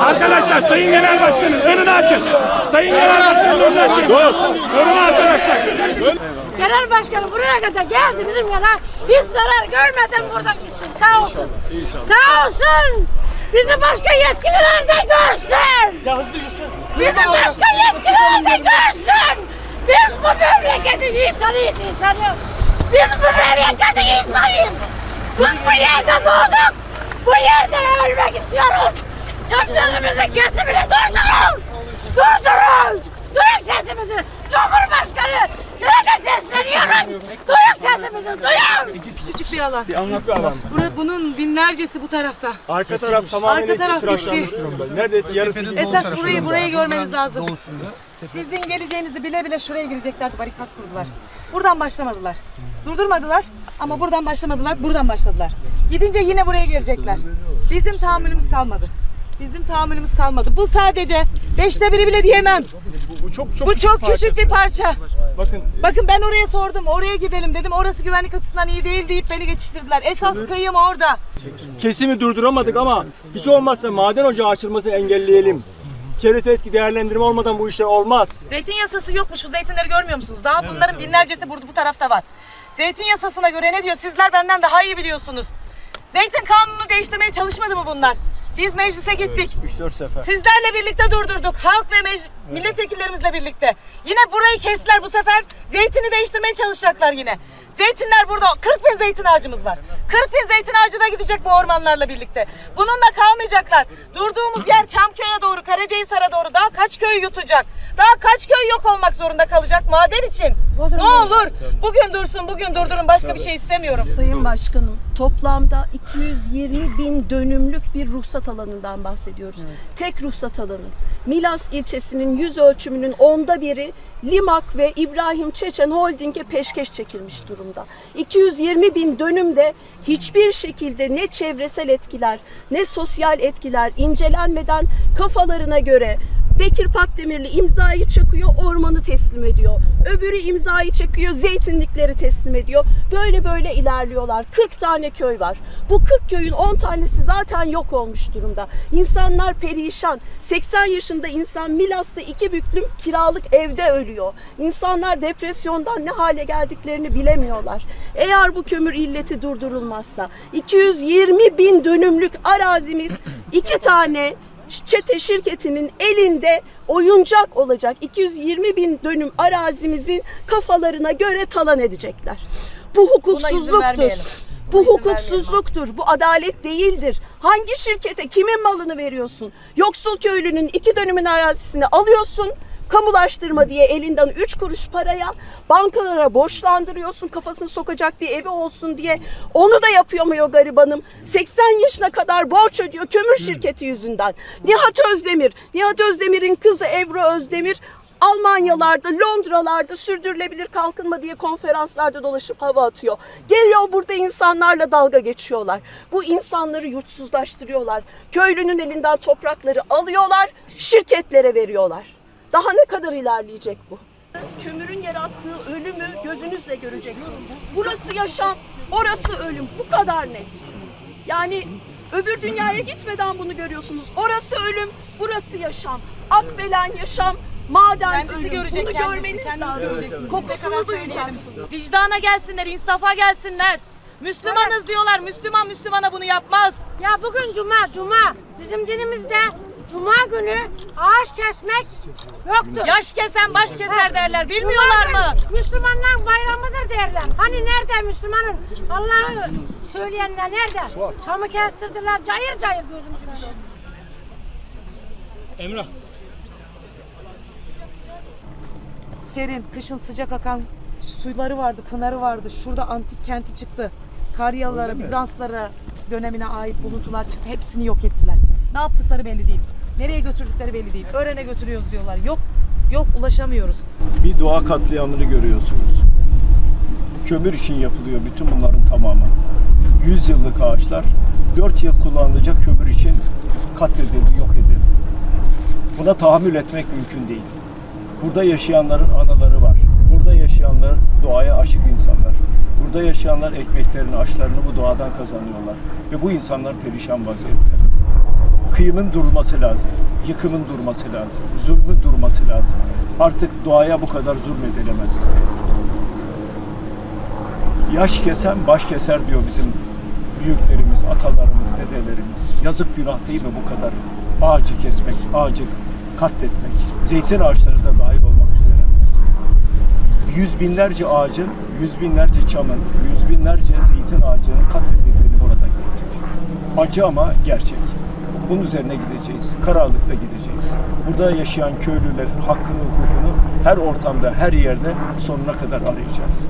Arkadaşlar Sayın Genel Başkanım önünü açın. Sayın Genel Başkanım önünü açın. Önünü arkadaşlar. Genel başkanı buraya kadar geldi bizim yana. Hiç zarar görmeden buradan gitsin. Sağ olsun. Sağ olsun. Bizi başka yetkililer de görsün. Bizi başka yetkililer de görsün. Biz bu memleketin insanıyız insanı. Biz bu memleketin insanıyız. Biz bu yerde doğduk. Bu yerde ölmek istiyoruz. Çamçarımızın kesimini durdurun. Durdurun. Duyun sesimizi. Cumhurbaşkanı sana da sesleniyorum. Duyun sesimizi duyun. Küçük bir alan. Bura, bunun binlercesi bu tarafta. Arka taraf tamamen Arka taraf bitti. durumda. Neredeyse yarısı gibi. Esas burayı burayı görmeniz lazım. Sizin geleceğinizi bile bile şuraya gireceklerdi. Barikat kurdular. Buradan başlamadılar. Durdurmadılar ama buradan başlamadılar. Buradan başladılar. Gidince yine buraya gelecekler. Bizim tahammülümüz kalmadı. Bizim tahammülümüz kalmadı. Bu sadece beşte biri bile diyemem. Bu çok çok Bu çok küçük bir parça. Bakın Bakın ben oraya sordum. Oraya gidelim dedim. Orası güvenlik açısından iyi değil deyip beni geçiştirdiler. Esas kıyım orada. kesimi durduramadık ama hiç olmazsa maden ocağı açılmasını engelleyelim. Çevresel etki değerlendirme olmadan bu işler olmaz. Zeytin yasası yok mu? Şu zeytinleri görmüyor musunuz? Daha bunların binlercesi burada bu tarafta var. Zeytin yasasına göre ne diyor? Sizler benden daha iyi biliyorsunuz. Zeytin kanununu değiştirmeye çalışmadı mı bunlar? Biz meclise gittik. 3-4 sefer. Sizlerle birlikte durdurduk. Halk ve mec- milletvekillerimizle birlikte. Yine burayı kestiler bu sefer. Zeytini değiştirmeye çalışacaklar yine. Zeytinler burada. 40 bin zeytin ağacımız var. 40 bin zeytin ağacı da gidecek bu ormanlarla birlikte. Bununla kalmayacaklar. Durduğumuz yer Çamköy'e doğru, Karacahisar'a doğru daha kaç köy yutacak? Daha kaç köy yok olmak zorunda kalacak maden için? Ne olur bugün dursun, bugün durdurun. Başka bir şey istemiyorum. Sayın Başkanım, toplamda 220 bin dönümlük bir ruhsat alanından bahsediyoruz. Tek ruhsat alanı. Milas ilçesinin yüz ölçümünün onda biri Limak ve İbrahim Çeçen Holding'e peşkeş çekilmiş durumda. 220 bin dönümde hiçbir şekilde ne çevresel etkiler ne sosyal etkiler incelenmeden kafalarına göre Bekir Pakdemirli imzayı çakıyor, ormanı teslim ediyor. Öbürü imzayı çekiyor, zeytinlikleri teslim ediyor. Böyle böyle ilerliyorlar. 40 tane köy var. Bu 40 köyün 10 tanesi zaten yok olmuş durumda. İnsanlar perişan. 80 yaşında insan Milas'ta iki büklüm kiralık evde ölüyor. İnsanlar depresyondan ne hale geldiklerini bilemiyorlar. Eğer bu kömür illeti durdurulmazsa 220 bin dönümlük arazimiz iki tane çete şirketinin elinde oyuncak olacak 220 bin dönüm arazimizin kafalarına göre talan edecekler. Bu hukuksuzluktur. Bu hukuksuzluktur. Bu adalet değildir. Hangi şirkete kimin malını veriyorsun? Yoksul köylünün iki dönümün arazisini alıyorsun kamulaştırma diye elinden üç kuruş paraya bankalara borçlandırıyorsun kafasını sokacak bir evi olsun diye onu da yapamıyor garibanım 80 yaşına kadar borç ödüyor kömür şirketi yüzünden Nihat Özdemir Nihat Özdemir'in kızı Ebru Özdemir Almanyalarda, Londralarda sürdürülebilir kalkınma diye konferanslarda dolaşıp hava atıyor. Geliyor burada insanlarla dalga geçiyorlar. Bu insanları yurtsuzlaştırıyorlar. Köylünün elinden toprakları alıyorlar, şirketlere veriyorlar. Daha ne kadar ilerleyecek bu? Kömürün yarattığı ölümü gözünüzle göreceksiniz. Burası yaşam, orası ölüm. Bu kadar net. Yani öbür dünyaya gitmeden bunu görüyorsunuz. Orası ölüm, burası yaşam. Akbelen yaşam, maden Kendisi ölüm. görecek bunu kendisi, görmeniz lazım. Kokusunu söyleyelim. duyacaksınız. Vicdana gelsinler, insafa gelsinler. Müslümanız diyorlar. Müslüman Müslümana bunu yapmaz. Ya bugün cuma, cuma. Bizim dinimizde cuma günü ağaç kesmek yoktur. Yaş kesen baş keser derler. Bilmiyorlar mı? Müslümanların bayramıdır derler. Hani nerede Müslümanın Allah'ı söyleyenler nerede? Çamı kestirdiler cayır cayır gözümüzün önünde. Emrah. Serin, kışın sıcak akan suyları vardı, pınarı vardı. Şurada antik kenti çıktı. Karyalılara, Bizanslara dönemine ait buluntular çıktı. Hepsini yok ettiler. Ne yaptıkları belli değil. Nereye götürdükleri belli değil. Öğrene götürüyoruz diyorlar. Yok, yok ulaşamıyoruz. Bir doğa katliamını görüyorsunuz. Kömür için yapılıyor bütün bunların tamamı. 100 yıllık ağaçlar 4 yıl kullanılacak kömür için katledildi, yok edildi. Buna tahammül etmek mümkün değil. Burada yaşayanların anaları var. insanlar doğaya aşık insanlar. Burada yaşayanlar ekmeklerini, aşlarını bu doğadan kazanıyorlar. Ve bu insanlar perişan vaziyette. Kıyımın durması lazım. Yıkımın durması lazım. Zulmün durması lazım. Artık doğaya bu kadar zulmedilemez. Yaş kesen baş keser diyor bizim büyüklerimiz, atalarımız, dedelerimiz. Yazık günah değil mi bu kadar ağacı kesmek, ağacı katletmek, zeytin ağaçları da dahil olmak üzere. Yüz binlerce ağacın, yüz binlerce çamın, yüz binlerce zeytin ağacının katledildiğini burada gördük. Acı ama gerçek. Bunun üzerine gideceğiz. Kararlılıkla gideceğiz. Burada yaşayan köylülerin hakkını, hukukunu her ortamda, her yerde sonuna kadar arayacağız.